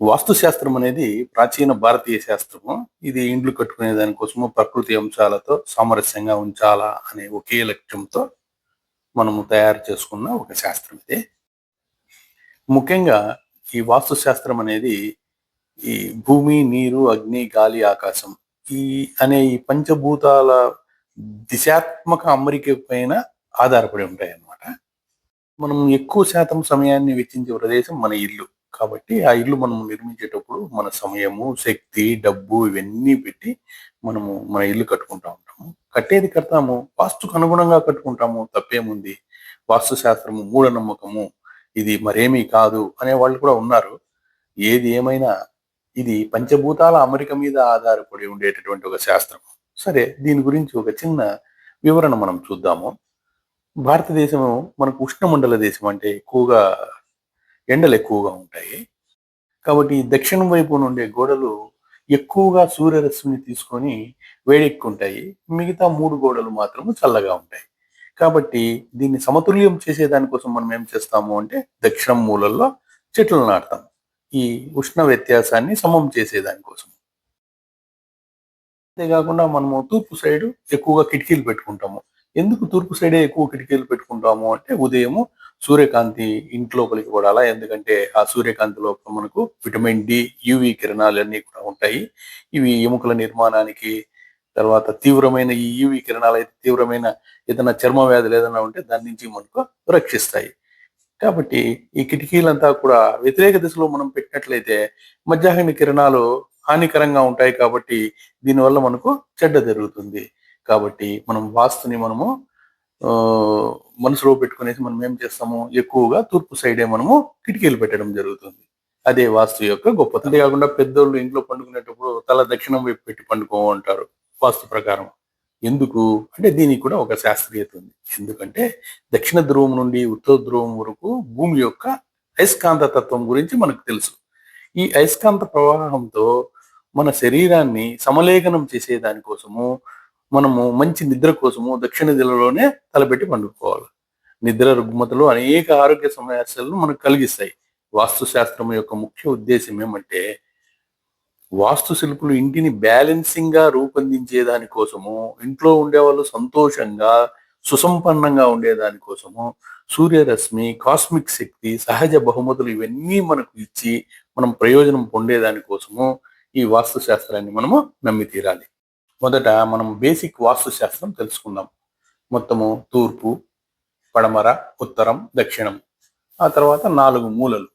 వాస్తుశాస్త్రం అనేది ప్రాచీన భారతీయ శాస్త్రము. ఇది ఇండ్లు కట్టుకునే దానికోసము ప్రకృతి అంశాలతో సామరస్యంగా ఉంచాలా అనే ఒకే లక్ష్యంతో మనము తయారు చేసుకున్న ఒక శాస్త్రం ఇది. ముఖ్యంగా ఈ వాస్తు శాస్త్రం అనేది ఈ భూమి నీరు అగ్ని గాలి ఆకాశం ఈ అనే ఈ పంచభూతాల దిశాత్మక అమరిక పైన ఆధారపడి ఉంటాయి అన్నమాట మనం ఎక్కువ శాతం సమయాన్ని వెచ్చించే ప్రదేశం మన ఇల్లు. కాబట్టి ఆ ఇల్లు మనం నిర్మించేటప్పుడు మన సమయము శక్తి డబ్బు ఇవన్నీ పెట్టి మనము మన ఇల్లు కట్టుకుంటా ఉంటాము. కట్టేది కడతాము వాస్తుకు అనుగుణంగా కట్టుకుంటాము తప్పేముంది? వాస్తు శాస్త్రము మూఢనమ్మకము ఇది మరేమీ కాదు అనే వాళ్ళు కూడా ఉన్నారు. ఏది ఏమైనా ఇది పంచభూతాల అమరిక మీద ఆధారపడి ఉండేటటువంటి ఒక శాస్త్రం. సరే దీని గురించి ఒక చిన్న వివరణ మనం చూద్దాము. భారతదేశము మనకు ఉష్ణమండల దేశం అంటే ఎక్కువగా ఎండలు ఎక్కువగా ఉంటాయి. కాబట్టి దక్షిణం వైపు నుండే గోడలు ఎక్కువగా సూర్యరశ్మిని తీసుకొని వేడెక్కుంటాయి. మిగతా మూడు గోడలు మాత్రము చల్లగా ఉంటాయి. కాబట్టి దీన్ని సమతుల్యం చేసే దానికోసం మనం ఏం చేస్తాము అంటే దక్షిణం మూలల్లో చెట్లు నాటుతాం. ఈ ఉష్ణ వ్యత్యాసాన్ని సమం చేసే దానికోసం అంతేకాకుండా మనము తూర్పు సైడ్ ఎక్కువగా కిటికీలు పెట్టుకుంటాము. ఎందుకు తూర్పు సైడే ఎక్కువ కిటికీలు పెట్టుకుంటాము అంటే ఉదయము సూర్యకాంతి ఇంట్లోపలికి పడాలా ఎందుకంటే ఆ సూర్యకాంతి లోపల మనకు విటమిన్ డి యువి కిరణాలు అన్నీ కూడా ఉంటాయి. ఇవి ఎముకల నిర్మాణానికి తర్వాత తీవ్రమైన ఈ యువి కిరణాలు అయితే తీవ్రమైన ఏదైనా చర్మ వ్యాధులు ఏదైనా ఉంటే దాని నుంచి మనకు రక్షిస్తాయి. కాబట్టి ఈ కిటికీలంతా కూడా వ్యతిరేక దిశలో మనం పెట్టినట్లయితే మధ్యాహ్న కిరణాలు హానికరంగా ఉంటాయి కాబట్టి దీనివల్ల మనకు చెడ్డ జరుగుతుంది. కాబట్టి మనం వాస్తుని మనము మనసులో పెట్టుకునేసి మనం ఏం చేస్తాము? ఎక్కువగా తూర్పు సైడే మనము కిటికీలు పెట్టడం జరుగుతుంది. అదే వాస్తు యొక్క గొప్పతనం. అంతేకాకుండా పెద్దోళ్ళు ఇంట్లో పండుకునేటప్పుడు తల దక్షిణం వైపు పెట్టి పండుకోమంటారు వాస్తు ప్రకారం. ఎందుకు? అంటే దీనికి కూడా ఒక శాస్త్రీయత ఉంది. ఎందుకంటే దక్షిణ ధ్రువం నుండి ఉత్తర ధ్రువం వరకు భూమి యొక్క అయస్కాంత తత్వం గురించి మనకు తెలుసు. ఈ అయస్కాంత ప్రవాహంతో మన శరీరాన్ని సమలేఖనం చేసే దానికోసము మనము మంచి నిద్ర కోసము దక్షిణ దిశలోనే తలపెట్టి పండుకోవాలి. నిద్ర రుగ్మతలు అనేక ఆరోగ్య సమస్యలను మనకు కలిగిస్తాయి. వాస్తు శాస్త్రం యొక్క ముఖ్య ఉద్దేశం ఏమంటే వాస్తు శిల్పులు ఇంటిని బ్యాలెన్సింగ్గా రూపొందించే దానికోసము ఇంట్లో ఉండేవాళ్ళు సంతోషంగా సుసంపన్నంగా ఉండేదాని కోసము సూర్యరశ్మి కాస్మిక్ శక్తి సహజ బహుమతులు ఇవన్నీ మనకు ఇచ్చి మనం ప్రయోజనం పొందేదాని కోసము ఈ వాస్తు శాస్త్రాన్ని మనము నమ్మి తీరాలి. మొదట మనం బేసిక్ వాస్తు శాస్త్రం తెలుసుకుందాం. మొత్తము తూర్పు పడమర ఉత్తరం దక్షిణం. ఆ తర్వాత నాలుగు మూలలు.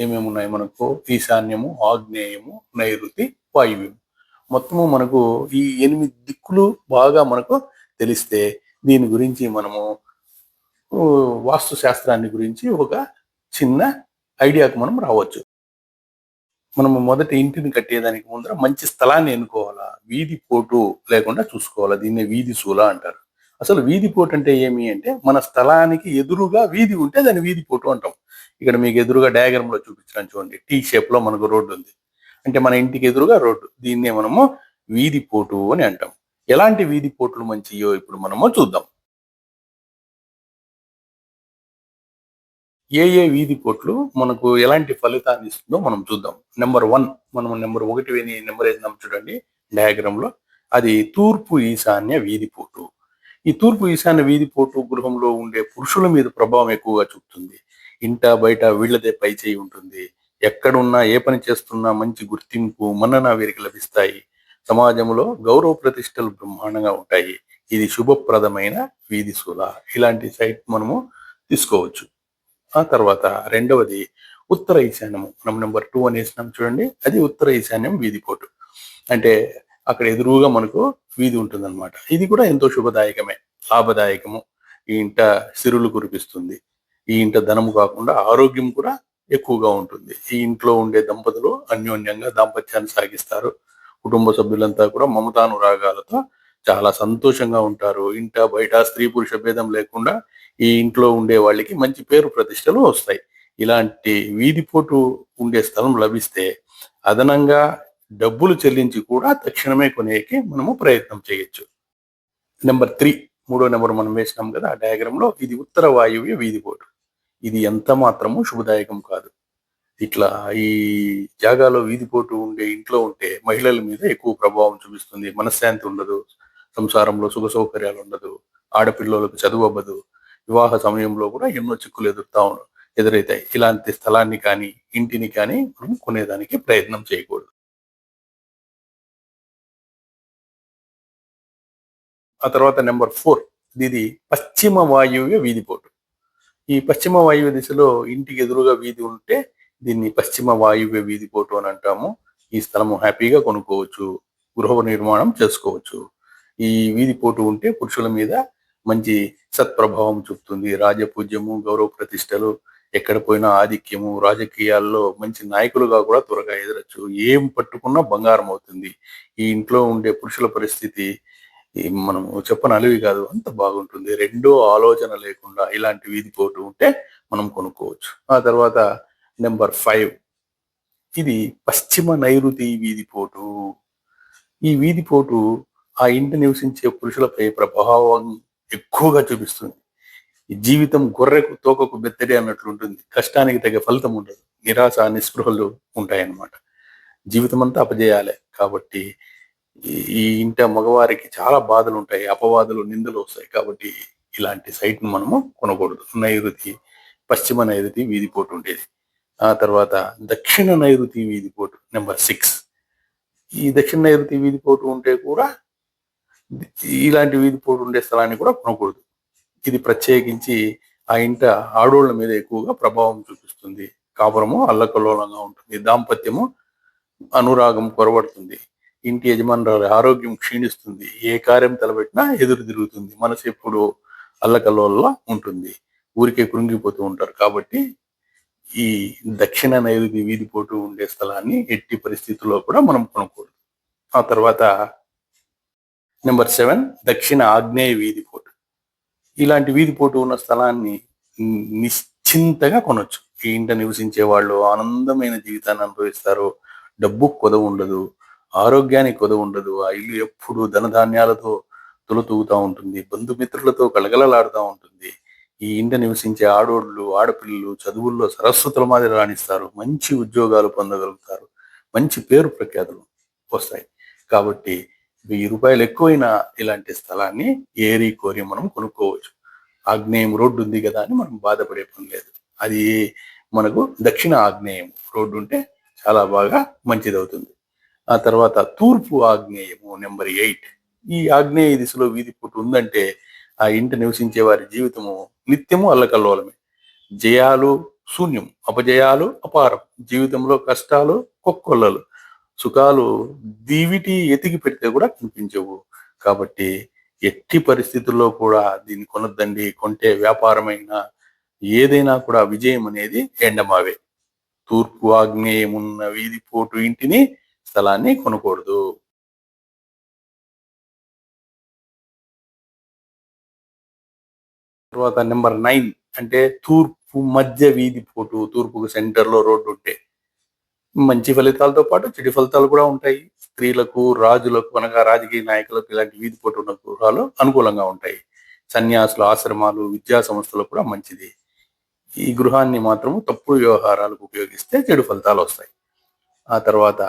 ఏమేమి ఉన్నాయి మనకు? ఈశాన్యము ఆగ్నేయము నైరుతి వాయువ్యం. మొత్తము మనకు ఈ ఎనిమిది దిక్కులు బాగా మనకు తెలిస్తే దీని గురించి మనము వాస్తు శాస్త్రాన్ని గురించి ఒక చిన్న ఐడియాకు మనం రావచ్చు. మనము మొదట ఇంటిని కట్టేదానికి ముందర మంచి స్థలాన్ని ఎన్నుకోవాలి? వీధి పోటు లేకుండా చూసుకోవాలి. దీన్ని వీధి శూల అంటారు. అసలు వీధి పోటు అంటే ఏమి అంటే మన స్థలానికి ఎదురుగా వీధి ఉంటే దాన్ని వీధి పోటు అంటాం. ఇక్కడ మీకు ఎదురుగా డయాగ్రామ్లో చూపించడం చూడండి. టీ షేప్లో మనకు రోడ్డు ఉంది. అంటే మన ఇంటికి ఎదురుగా రోడ్డు. దీన్నే మనము వీధి పోటు అని అంటాం. ఎలాంటి వీధి పోట్లు మంచియో ఇప్పుడు మనము చూద్దాం. ఏ ఏ వీధి పోట్లు మనకు ఎలాంటి ఫలితాన్ని ఇస్తుందో మనం చూద్దాం. నెంబర్ వన్ మనం నెంబర్ ఒకటి నెంబర్ వేసినాం చూడండి. డయాగ్రామ్ అది తూర్పు ఈశాన్య వీధిపోటు. ఈ తూర్పు ఈశాన్య వీధిపోటు గృహంలో ఉండే పురుషుల మీద ప్రభావం ఎక్కువగా చూపుతుంది. ఇంట బయట వీళ్ళదే పై చేయి ఉంటుంది. ఎక్కడున్నా ఏ పని చేస్తున్నా మంచి గుర్తింపు మన్నన వీరికి లభిస్తాయి. సమాజంలో గౌరవ ప్రతిష్టలు బ్రహ్మాండంగా ఉంటాయి. ఇది శుభప్రదమైన వీధి శూల ఇలాంటి సైట్ మనము తీసుకోవచ్చు. ఆ తర్వాత రెండవది ఉత్తర ఈశాన్యము. మనం నెంబర్ టూ అని వేసినాం చూడండి. అది ఉత్తర ఈశాన్యం వీధిపోటు. అంటే అక్కడ ఎదురుగా మనకు వీధి ఉంటుందన్నమాట. ఇది కూడా ఎంతో శుభదాయకమే. లాభదాయకము. ఈ ఇంట సిరులు కురిపిస్తుంది. ఈ ఇంట ధనము కాకుండా ఆరోగ్యం కూడా ఎక్కువగా ఉంటుంది. ఈ ఇంట్లో ఉండే దంపతులు అన్యోన్యంగా దాంపత్యాన్ని సాగిస్తారు. కుటుంబ సభ్యులంతా కూడా మమతానురాగాలతో చాలా సంతోషంగా ఉంటారు. ఇంట బయట స్త్రీ పురుష భేదం లేకుండా ఈ ఇంట్లో ఉండే వాళ్ళకి మంచి పేరు ప్రతిష్టలు వస్తాయి. ఇలాంటి వీధిపోటు ఉండే స్థలం లభిస్తే అదనంగా డబ్బులు చెల్లించి కూడా తక్షణమే కొనేకి మనము ప్రయత్నం చేయొచ్చు. నెంబర్ త్రీ మూడో నెంబర్ మనం వేసినాం కదా ఆ డయాగ్రామ్లో ఇది ఉత్తర వాయువ్య వీధిపోటు ఇది ఎంత మాత్రము శుభదాయకం కాదు. ఇట్లా ఈ జాగాలో వీధిపోటు ఉండే ఇంట్లో ఉంటే మహిళల మీద ఎక్కువ ప్రభావం చూపిస్తుంది. మనశ్శాంతి ఉండదు. సంసారంలో సుఖ సౌకర్యాలు ఉండదు. ఆడపిల్లలకు చదువు అవ్వదు. వివాహ సమయంలో కూడా ఎన్నో చిక్కులు ఎదురుతా ఉం- ఎదురవుతాయి ఇలాంటి స్థలాన్ని కానీ ఇంటిని కానీ మనం కొనేదానికి ప్రయత్నం చేయకూడదు. ఆ తర్వాత నెంబర్ ఫోర్ ఇది పశ్చిమ వాయువ్య వీధిపోటు ఈ పశ్చిమ వాయువ్య దిశలో ఇంటికి ఎదురుగా వీధి ఉంటే దీన్ని పశ్చిమ వాయువ్య వీధిపోటు అని అంటాము. ఈ స్థలము హ్యాపీగా కొనుక్కోవచ్చు గృహ నిర్మాణం చేసుకోవచ్చు. ఈ వీధిపోటు ఉంటే పురుషుల మీద మంచి సత్ప్రభావం చూపుతుంది. రాజపూజ్యము గౌరవ ప్రతిష్టలు ఎక్కడ పోయినా ఆధిక్యము రాజకీయాల్లో మంచి నాయకులుగా కూడా త్వరగా ఎదరచ్చు. ఏం పట్టుకున్నా బంగారం అవుతుంది. ఈ ఇంట్లో ఉండే పురుషుల పరిస్థితి మనం చెప్పని అలివి కాదు అంత బాగుంటుంది. రెండో ఆలోచన లేకుండా ఇలాంటి వీధిపోటు ఉంటే మనం కొనుక్కోవచ్చు. ఆ తర్వాత నెంబర్ ఫైవ్. ఇది పశ్చిమ నైరుతి వీధి పోటు. ఈ వీధి పోటు ఆ ఇంటి నివసించే పురుషులపై ప్రభావం ఎక్కువగా చూపిస్తుంది. జీవితం గొర్రెకు తోకకు బెత్తడి అన్నట్లు ఉంటుంది. కష్టానికి తగ్గ ఫలితం ఉండదు. నిరాశ నిస్పృహలు ఉంటాయన్నమాట. జీవితం అంతా అపజేయాలి కాబట్టి ఈ- ఈ ఇంట మగవారికి చాలా బాధలు ఉంటాయి అపవాదులు నిందలు వస్తాయి కాబట్టి ఇలాంటి సైట్ను మనము కొనకూడదు. నైరుతి పశ్చిమ నైరుతి వీధి పోటు ఉండేది. ఆ తర్వాత దక్షిణ నైరుతి వీధి పోటు నెంబర్ సిక్స్. ఈ దక్షిణ నైరుతి వీధి పోటు ఉంటే కూడా ఇలాంటి వీధి పోటు ఉండే స్థలాన్ని కూడా కొనకూడదు. ఇది ప్రత్యేకించి ఆ ఇంట ఆడోళ్ళ మీద ఎక్కువగా ప్రభావం చూపిస్తుంది. కాపురము అల్లకల్లోలంగా ఉంటుంది. దాంపత్యము అనురాగం కొరబడుతుంది. ఇంటి యజమానురాలి ఆరోగ్యం క్షీణిస్తుంది. ఏ కార్యం తలబెట్టినా ఎదురు తిరుగుతుంది. మనసు ఎప్పుడు అల్లకల్లోలా ఉంటుంది. ఊరికే కృంగిపోతూ ఉంటారు. కాబట్టి ఈ దక్షిణ నైరుతి వీధిపోటు ఉండే స్థలాన్ని ఎట్టి పరిస్థితుల్లో కూడా మనం కొనకూడదు. ఆ తర్వాత నెంబర్ సెవెన్ దక్షిణ ఆగ్నేయ వీధిపోటు ఇలాంటి వీధిపోటు ఉన్న స్థలాన్ని నిశ్చింతగా కొనొచ్చు. ఈ ఇంట నివసించే వాళ్ళు ఆనందమైన జీవితాన్ని అనుభవిస్తారు డబ్బు కొదవ ఉండదు. ఆరోగ్యానికి కొదవ ఉండదు ఆ ఇల్లు ఎప్పుడు ధనధాన్యాలతో తొలతూగుతూ ఉంటుంది. బంధుమిత్రులతో కలగలలాడుతూ ఉంటుంది. ఈ ఇంట నివసించే ఆడోళ్ళు ఆడపిల్లలు చదువుల్లో సరస్వతుల మాదిరి రాణిస్తారు. మంచి ఉద్యోగాలు పొందగలుగుతారు. మంచి పేరు ప్రఖ్యాతులు వస్తాయి. కాబట్టి వెయ్యి రూపాయలు ఎక్కువైన ఇలాంటి స్థలాన్ని ఏరి కోరి మనం కొనుక్కోవచ్చు. ఆగ్నేయం రోడ్డు ఉంది కదా అని మనం బాధపడే పని లేదు. అది మనకు దక్షిణ ఆగ్నేయం రోడ్డు ఉంటే చాలా బాగా మంచిదవుతుంది. ఆ తర్వాత తూర్పు ఆగ్నేయము నెంబర్ ఎయిట్. ఈ ఆగ్నేయ దిశలో వీధి పుట్టు ఉందంటే ఆ ఇంట నివసించే వారి జీవితము నిత్యము అల్లకల్లోలమే. జయాలు శూన్యం అపజయాలు అపారం జీవితంలో కష్టాలు కొక్కొల్లలు సుఖాలు దీవిటి ఎతికి పెడితే కూడా కనిపించవు. కాబట్టి ఎట్టి పరిస్థితుల్లో కూడా దీన్ని కొనద్దండి. కొంటే వ్యాపారమైన ఏదైనా కూడా విజయం అనేది ఎండమావే. తూర్పు ఆగ్నేయం ఉన్న వీధి పోటు ఇంటిని స్థలాన్ని కొనకూడదు. తర్వాత నెంబర్ నైన్ అంటే తూర్పు మధ్య వీధి పోటు తూర్పుకు సెంటర్లో రోడ్డు ఉంటే. మంచి ఫలితాలతో పాటు చెడు ఫలితాలు కూడా ఉంటాయి. స్త్రీలకు రాజులకు అనగా రాజకీయ నాయకులకు ఇలాంటి వీధి పోటు ఉన్న గృహాలు అనుకూలంగా ఉంటాయి. సన్యాసులు ఆశ్రమాలు విద్యా సంస్థలు కూడా మంచిది. ఈ గృహాన్ని మాత్రము తప్పుడు వ్యవహారాలకు ఉపయోగిస్తే చెడు ఫలితాలు వస్తాయి. ఆ తర్వాత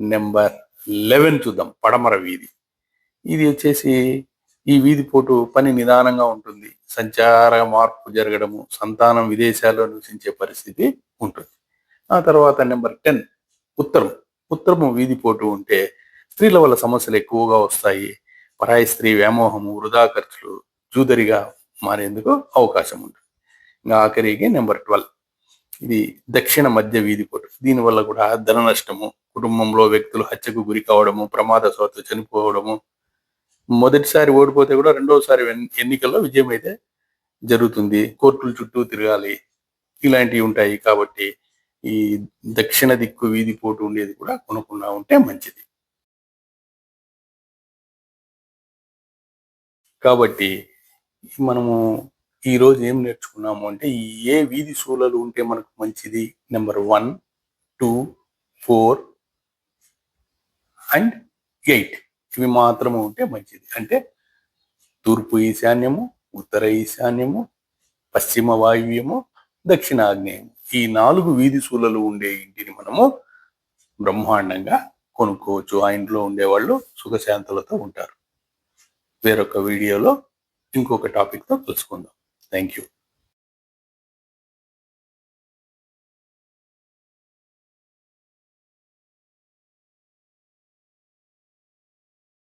నెంబర్ లెవెన్ చూద్దాం పడమర వీధి. ఇది వచ్చేసి ఈ వీధి పోటు పని నిదానంగా ఉంటుంది. సంచార మార్పు జరగడము సంతానం విదేశాల్లో నివసించే పరిస్థితి ఉంటుంది. ఆ తర్వాత నెంబర్ టెన్ ఉత్తరం. ఉత్తరము వీధి పోటు ఉంటే స్త్రీల వల్ల సమస్యలు ఎక్కువగా వస్తాయి. పరాయి స్త్రీ వ్యామోహము వృధా ఖర్చులు జూదరిగా మారేందుకు అవకాశం ఉంటుంది. ఇంకా ఆఖరికి నెంబర్ ట్వెల్వ్. ఇది దక్షిణ మధ్య వీధి పోటు. దీనివల్ల కూడా ధన నష్టము కుటుంబంలో వ్యక్తులు హత్యకు గురి కావడము ప్రమాద ప్రమాదవశాత్తు చనిపోవడము. మొదటిసారి ఓడిపోతే కూడా రెండోసారి ఎన్నికల్లో విజయం అయితే జరుగుతుంది. కోర్టుల చుట్టూ తిరగాలి. ఇలాంటివి ఉంటాయి కాబట్టి ఈ దక్షిణ దిక్కు వీధి పోటు ఉండేది కూడా కొనుక్కున్నా ఉంటే మంచిది. కాబట్టి మనము ఈ రోజు ఏం నేర్చుకున్నాము అంటే ఏ వీధి సూలలు ఉంటే మనకు మంచిది? Number one two four and eight ఇవి మాత్రము ఉంటే మంచిది. అంటే తూర్పు ఈశాన్యము ఉత్తర ఈశాన్యము పశ్చిమ వాయువ్యము దక్షిణాగ్నేయము. ఈ నాలుగు వీధి సూలలు ఉండే ఇంటిని మనము బ్రహ్మాండంగా కొనుక్కోవచ్చు. ఆ ఇంట్లో ఉండేవాళ్ళు సుఖశాంతులతో ఉంటారు. వేరొక వీడియోలో ఇంకొక టాపిక్తో తెలుసుకుందాం థ్యాంక్ యూ